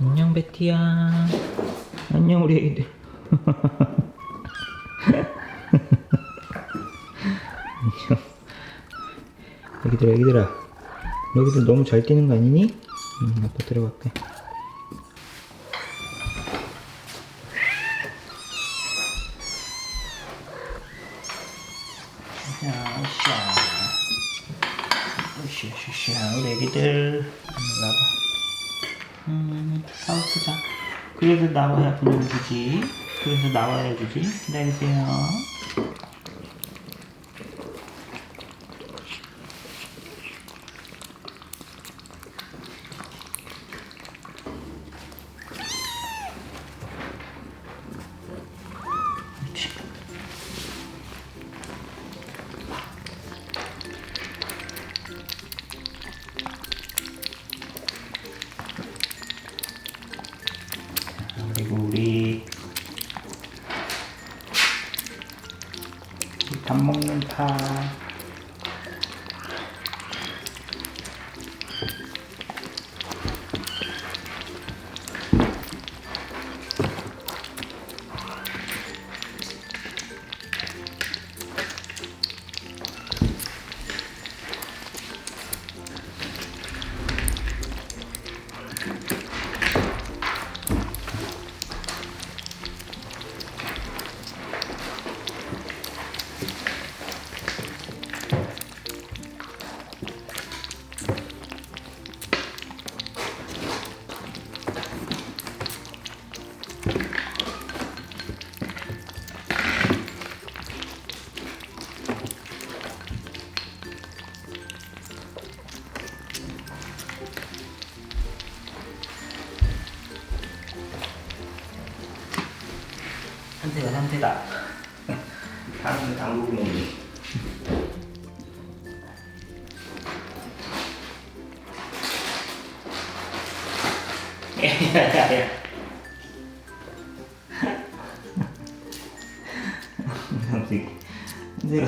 안녕 베티야. 안녕 우리 애기들. 안녕. 애기들 애기들아. 여기들 너무 잘 뛰는 거 아니니? 응, 아빠 들어갈게. 자, 으쌰. 으쌰, 으쌰, 우리 애기들. 나봐. 음, 하우스자. 그래서 나와야 분을 주지. 그래서 나와야 주지. 기다리세요. 그리고 우리 밥 먹는 파 산태가 산태다. 다른 당국 먹니 야야야 삼식이 내가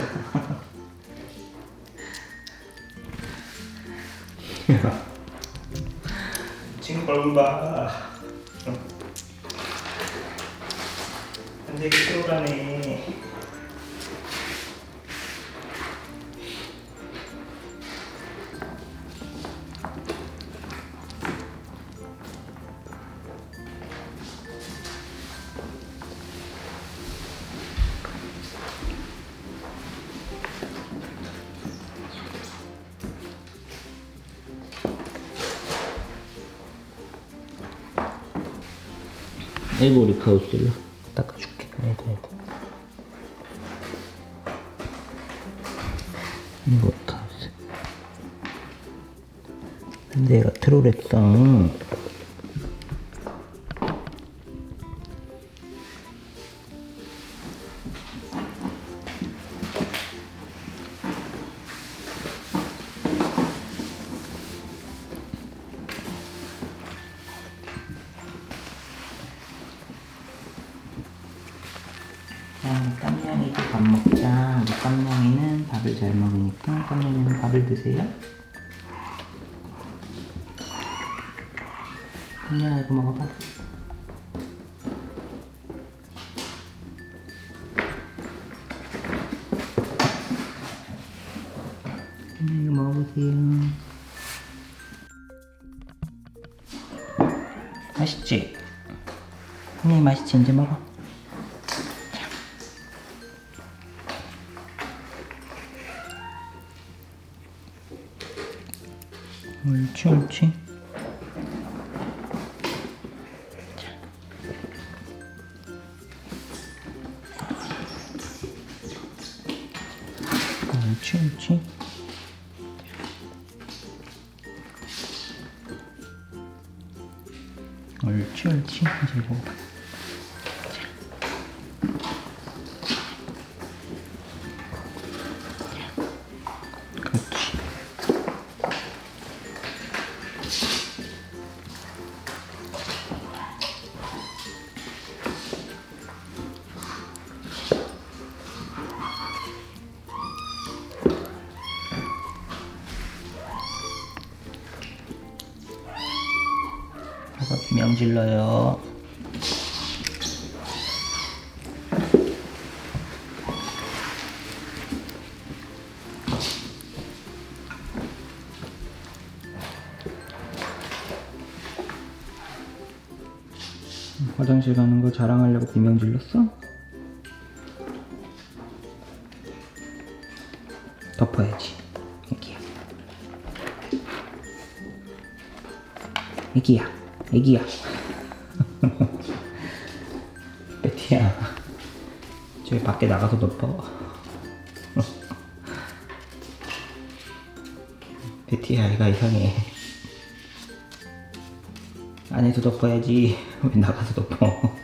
친구 얼굴 봐 키우라네 아이고 우리 카우스를 닦아줄게 아이고 아이고 이거 카우스 내가 트롤했어 드세요. 깜냥아 이거 먹어봐. 이거 먹어보세요. 맛있지? 깜냥이 맛있지? 이제 먹어. 옳지 옳지. 자. 옳지 옳지. 옳지 옳지. 이제 먹어봐 누가 비명 질러요? 화장실 가는 거 자랑하려고 비명 질렀어? 덮어야지. 애기야. 애기야. 애기야. 베티야. 저기 밖에 나가서 덮어. 베티야, 애가 이상해. 안에서 덮어야지. 왜 나가서 덮어?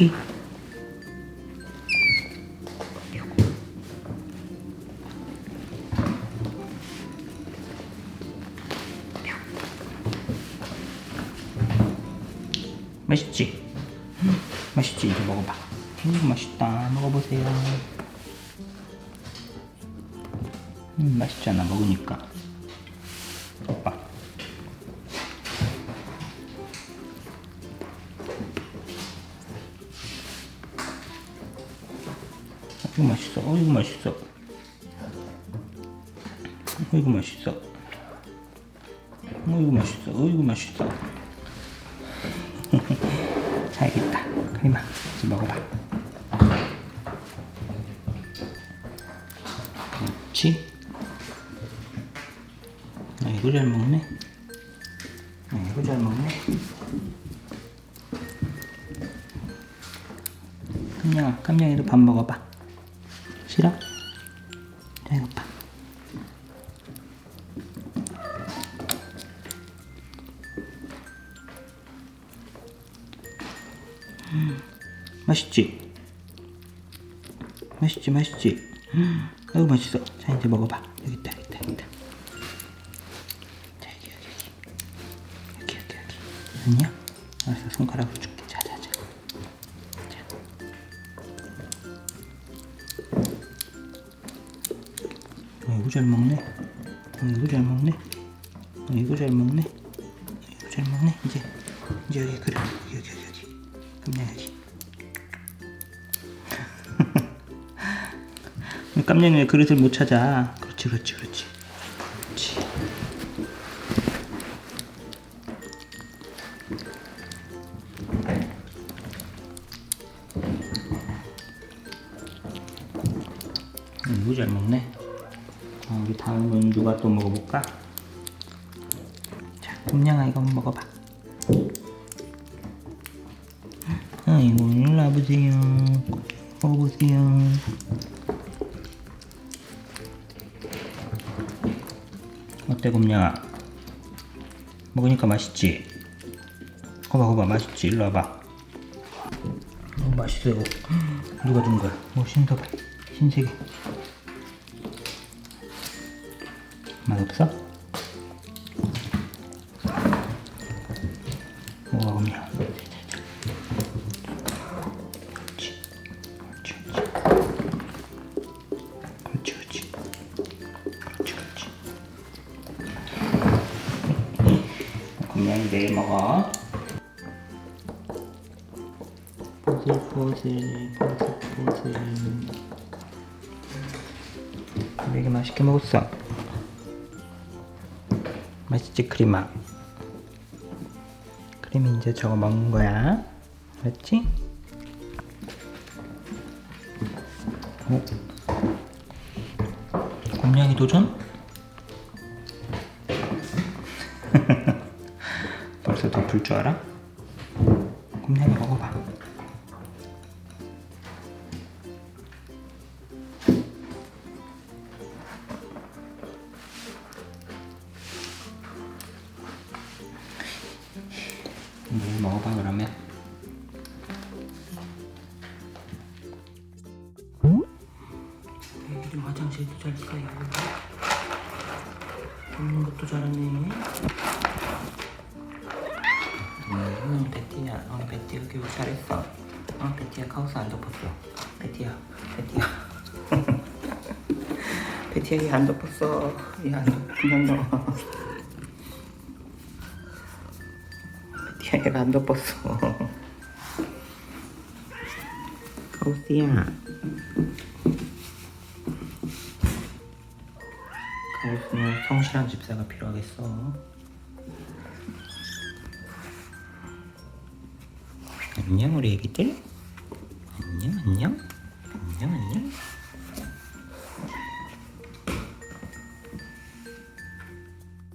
여기. 맛있지? 음, 맛있지? 이제 먹어봐. 음, 맛있다. 먹어보세요. 음, 맛있잖아. 먹으니까. 어. 어, 이거 맛있어. 어, 이거 맛있어. 어, 이거 맛있어. 어, 이거 맛있어. 알겠다. 크림아, 이제 먹어봐. 그렇지? 아이고, 잘 먹네. 아이고, 잘 먹네. 깜냥아, 깜냥이도 밥 먹어봐. 싫어? 자, 이거 봐. 맛있지? 맛있지, 맛있지? 음, 아이고, 맛있어. 자, 이제 먹어봐. 여기 있다, 여기 있다, 여기 있다. 자, 여기, 여기, 여기. 여기, 여기, 여기. 아니야? 알았어, 손가락으로 줄 이고, 잘 먹네. 아이고, 잘 먹네. 아이고, 잘 먹네. 아이고, 잘 먹네. 이제, 이제 여기, 그래. 여기, 여기, 여기. 그럼 여기. 깜냥이 왜 그릇을 못 찾아? 그렇지, 그렇지, 그렇지. 그렇지. 음, 이거 잘 먹네. 어, 우리 다음은 누가 또 먹어볼까? 자, 깜냥아 이거 한번 먹어봐. 아이고, 일로 와보세요. 먹어보세요. 어때 곰냥아 먹으니까 맛있지? 거봐 거봐 맛있지? 일로 와봐 너무 맛있어 이거 누가 준 거야? 오 신더봐 신세계 맛없어? 먹어 곰냥아 그렇지 그렇지 그렇지 그렇지 그렇지 그렇지 그냥 내일 먹어. 보슬보슬 보슬보슬 되게 맛있게 먹었어. 맛있지 크림아? 크림이 이제 저거 먹는 거야. 알았지? 어? 곰냥이 도전? 벌써 덮을 줄 알아? 곰냥이 먹어봐. 음, 먹어봐 그러면. 애들이 화장실도 잘 써요. 덮는 것도 잘하네. 음, 베티야, 어, 베티가 교육 잘했어. 어, 베티야 카우스 안 덮었어. 베티야, 베티야. 베티야 얘안 덮었어. 얘안 덮, 그냥 넣어. 얘가 안 덮었어. 카우스야. 카우스는 성실한 집사가 필요하겠어. 안녕 우리 애기들. 안녕 안녕.